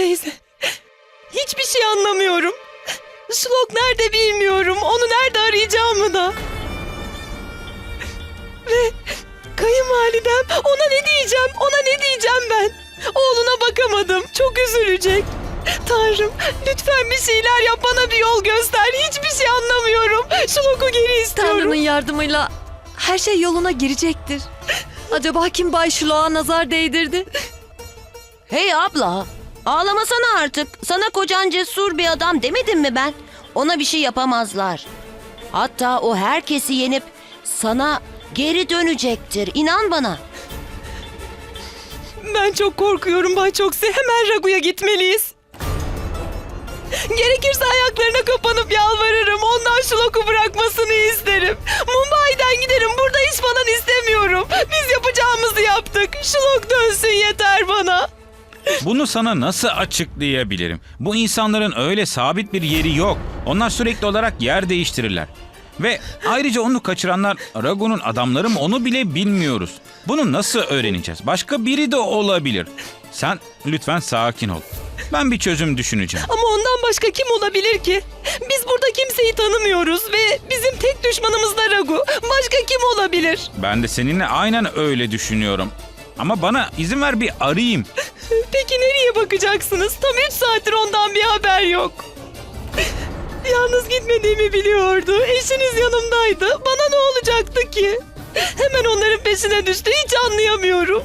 Teyze, hiçbir şey anlamıyorum. Şlok nerede bilmiyorum. Onu nerede arayacağımı da. Ve kayınvalidem ona ne diyeceğim? Ona ne diyeceğim ben? Oğluna bakamadım. Çok üzülecek. Tanrım lütfen bir şeyler yap bana bir yol göster. Hiçbir şey anlamıyorum. Şlok'u geri istiyorum. Tanrı'nın yardımıyla her şey yoluna girecektir. Acaba kim Bay Şuloğa nazar değdirdi? Hey abla, ağlamasana artık. Sana kocan cesur bir adam demedim mi ben? Ona bir şey yapamazlar. Hatta o herkesi yenip sana geri dönecektir. İnan bana. Ben çok korkuyorum Bay Çokse. Hemen Ragu'ya gitmeliyiz. Gerekirse ayaklarına kapanıp yalvarırım. Ondan Şlok'u bırakmasını isterim. Mumbai'den giderim. Burada iş falan istemiyorum. Biz yapacağımızı yaptık. Şlok dönsün. Bunu sana nasıl açıklayabilirim? Bu insanların öyle sabit bir yeri yok. Onlar sürekli olarak yer değiştirirler. Ve ayrıca onu kaçıranlar Ragu'nun adamları mı onu bile bilmiyoruz. Bunu nasıl öğreneceğiz? Başka biri de olabilir. Sen lütfen sakin ol. Ben bir çözüm düşüneceğim. Ama ondan başka kim olabilir ki? Biz burada kimseyi tanımıyoruz ve bizim tek düşmanımız da Ragu. Başka kim olabilir? Ben de seninle aynen öyle düşünüyorum. Ama bana izin ver bir arayayım. Peki nereye bakacaksınız? Tam 3 saattir ondan bir haber yok. Yalnız gitmediğimi biliyordu. Eşiniz yanımdaydı. Bana ne olacaktı ki? Hemen onların peşine düştü. Hiç anlayamıyorum.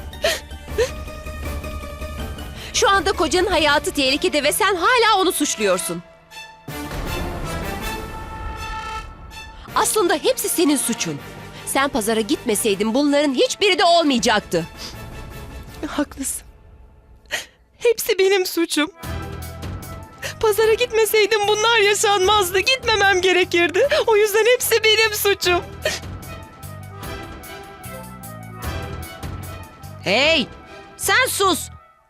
Şu anda kocanın hayatı tehlikede ve sen hala onu suçluyorsun. Aslında hepsi senin suçun. Sen pazara gitmeseydin bunların hiçbiri de olmayacaktı. Haklısın. Hepsi benim suçum. Pazara gitmeseydim bunlar yaşanmazdı. Gitmemem gerekirdi. O yüzden hepsi benim suçum. Hey, sen sus.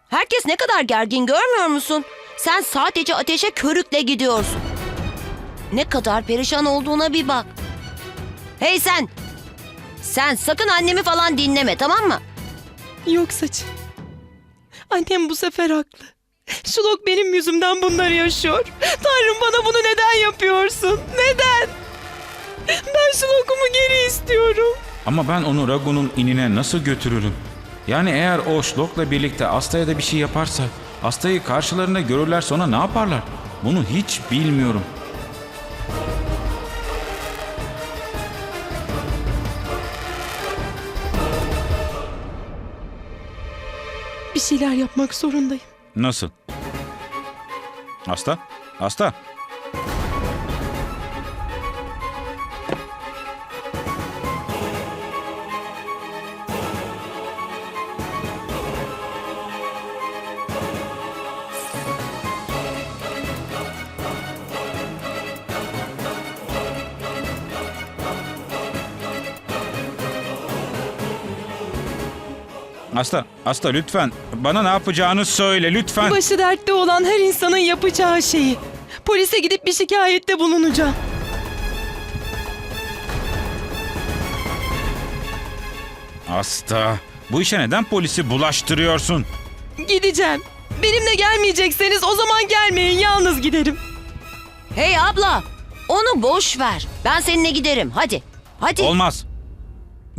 Herkes ne kadar gergin görmüyor musun? Sen sadece ateşe körükle gidiyorsun. Ne kadar perişan olduğuna bir bak. Hey sen! Sen sakın annemi falan dinleme tamam mı? Yok saçı. Annem bu sefer haklı. Şulok benim yüzümden bunları yaşıyor. Tanrım bana bunu neden yapıyorsun? Neden? Ben Şulok'umu geri istiyorum. Ama ben onu Ragu'nun inine nasıl götürürüm? Yani eğer o Şlok'la birlikte Asta'ya da bir şey yaparsa, Asta'yı karşılarında görürlerse ona ne yaparlar? Bunu hiç bilmiyorum. Şeyler yapmak zorundayım. Nasıl? Asta? Asta? Asta, Asta lütfen bana ne yapacağını söyle lütfen. Başı dertte olan her insanın yapacağı şeyi. Polise gidip bir şikayette bulunacağım. Asta, bu işe neden polisi bulaştırıyorsun? Gideceğim. Benimle gelmeyecekseniz o zaman gelmeyin. Yalnız giderim. Hey abla! Onu boş ver. Ben seninle giderim. Hadi. Hadi. Olmaz.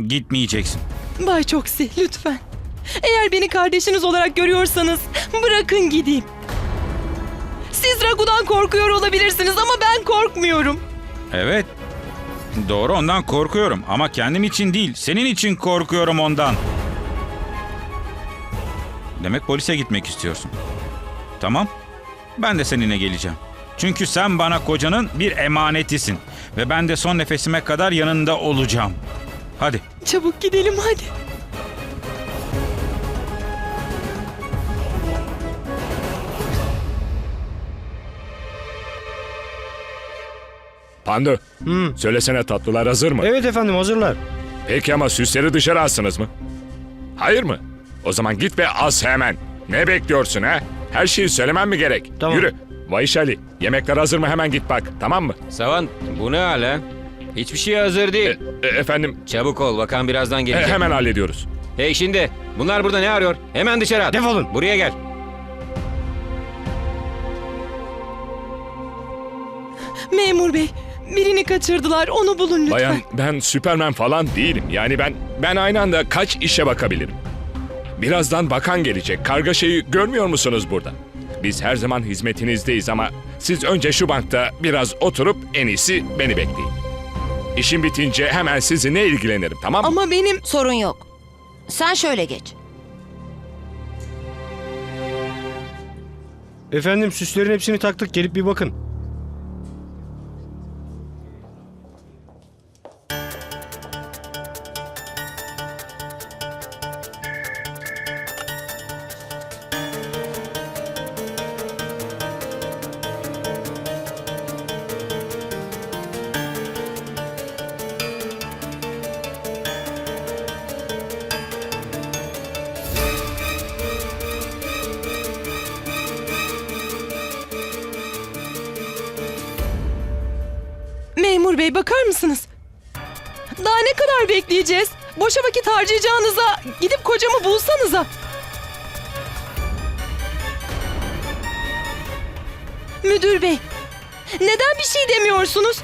Gitmeyeceksin. Bay Çoksi lütfen. Eğer beni kardeşiniz olarak görüyorsanız bırakın gideyim. Siz Ragu'dan korkuyor olabilirsiniz ama ben korkmuyorum. Evet. Doğru ondan korkuyorum ama kendim için değil, senin için korkuyorum ondan. Demek polise gitmek istiyorsun. Tamam. Ben de seninle geleceğim. Çünkü sen bana kocanın bir emanetisin ve ben de son nefesime kadar yanında olacağım. Hadi. Çabuk gidelim hadi. Pandu, Hmm. söylesene tatlılar hazır mı? Evet efendim hazırlar. Peki ama süsleri dışarı alsınız mı? Hayır mı? O zaman git ve as hemen. Ne bekliyorsun ha? Her şeyi söylemem mi gerek? Tamam. Yürü. Vahiş Ali, yemekler hazır mı hemen git bak, tamam mı? Savan bu ne hala? Hiçbir şey hazır değil. E, e, efendim, Çabuk ol bakan birazdan e, hemen hallediyoruz. Hey şimdi bunlar burada ne arıyor? Hemen dışarı at. Defolun. Buraya gel. Memur bey, birini kaçırdılar. Onu bulun lütfen. Bayan ben Süpermen falan değilim. Yani ben ben aynı anda kaç işe bakabilirim. Birazdan bakan gelecek. Kargaşayı görmüyor musunuz burada? Biz her zaman hizmetinizdeyiz ama siz önce şu bankta biraz oturup en iyisi beni bekleyin. İşim bitince hemen sizinle ilgilenirim tamam mı? Ama benim Sorun yok. Sen şöyle geç. Efendim süslerin hepsini taktık gelip bir bakın. Memur bey bakar mısınız? Daha ne kadar bekleyeceğiz? Boşa vakit harcayacağınıza gidip kocamı bulsanıza. Müdür bey, neden bir şey demiyorsunuz?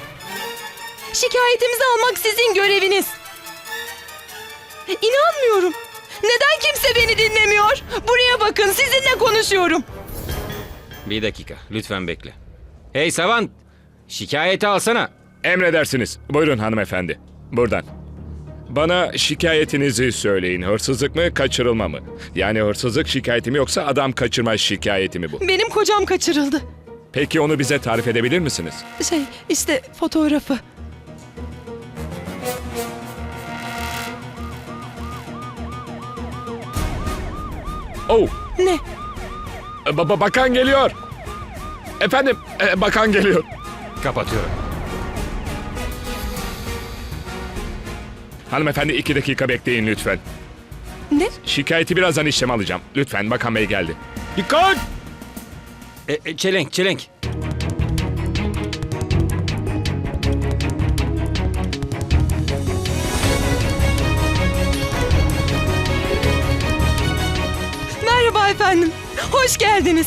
Şikayetimizi almak sizin göreviniz. İnanmıyorum. Neden kimse beni dinlemiyor? Buraya bakın, sizinle konuşuyorum. Bir dakika lütfen bekle. Hey Savant şikayeti alsana. Emredersiniz. Buyurun hanımefendi. Buradan. Bana şikayetinizi söyleyin. Hırsızlık mı, kaçırılma mı? Yani hırsızlık şikayeti mi yoksa adam kaçırma şikayeti mi bu? Benim kocam kaçırıldı. Peki onu bize tarif edebilir misiniz? Şey, işte fotoğrafı. Oh, Ne? ba- ba- bakan geliyor. Efendim, e, bakan geliyor. Kapatıyorum. Hanımefendi iki dakika bekleyin lütfen. Ne? Şikayeti birazdan işlem alacağım. Lütfen bakan bey geldi. Dikkat! E, e, çelenk çelenk. Merhaba efendim. Hoş geldiniz.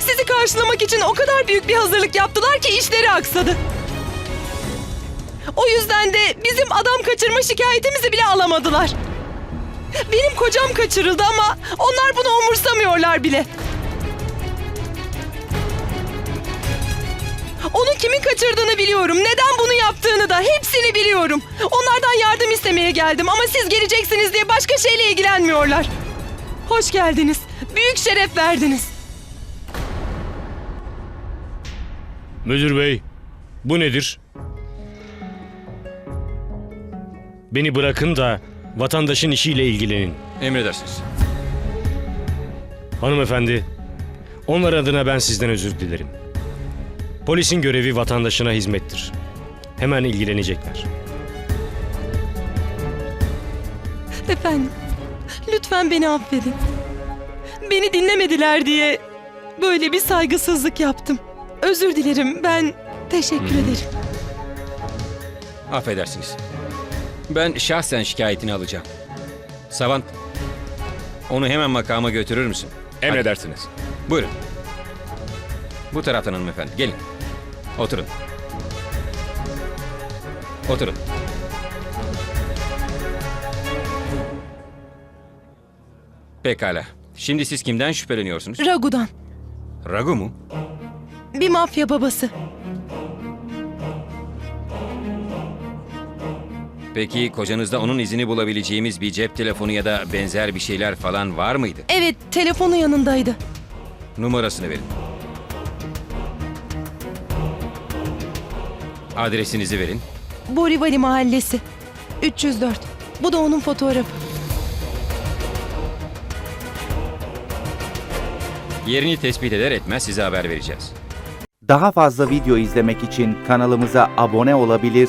Sizi karşılamak için o kadar büyük bir hazırlık yaptılar ki işleri aksadı. O yüzden de bizim adam kaçırma şikayetimizi bile alamadılar. Benim kocam kaçırıldı ama onlar bunu umursamıyorlar bile. Onun kimin kaçırdığını biliyorum. Neden bunu yaptığını da hepsini biliyorum. Onlardan yardım istemeye geldim ama siz geleceksiniz diye başka şeyle ilgilenmiyorlar. Hoş geldiniz. Büyük şeref verdiniz. Müdür bey, bu nedir? Beni bırakın da vatandaşın işiyle ilgilenin. Emredersiniz. Hanımefendi, onlar adına ben sizden özür dilerim. Polisin görevi vatandaşına hizmettir. Hemen ilgilenecekler. Efendim, lütfen beni affedin. Beni dinlemediler diye böyle bir saygısızlık yaptım. Özür dilerim. Ben teşekkür ederim. Affedersiniz. Ben şahsen şikayetini alacağım. Savant onu hemen makama götürür müsün? Emredersiniz. Hadi, buyurun. Bu taraftan hanımefendi. Gelin. Oturun. Oturun. Pekala. Şimdi siz kimden şüpheleniyorsunuz? Ragu'dan. Ragu mu? Bir mafya babası. Peki kocanızda onun izini bulabileceğimiz bir cep telefonu ya da benzer bir şeyler falan var mıydı? Evet, telefonu yanındaydı. Numarasını verin. Adresinizi verin. Borivali Mahallesi. 304. Bu da onun fotoğrafı. Yerini tespit eder etmez size haber vereceğiz. Daha fazla video izlemek için kanalımıza abone olabilir,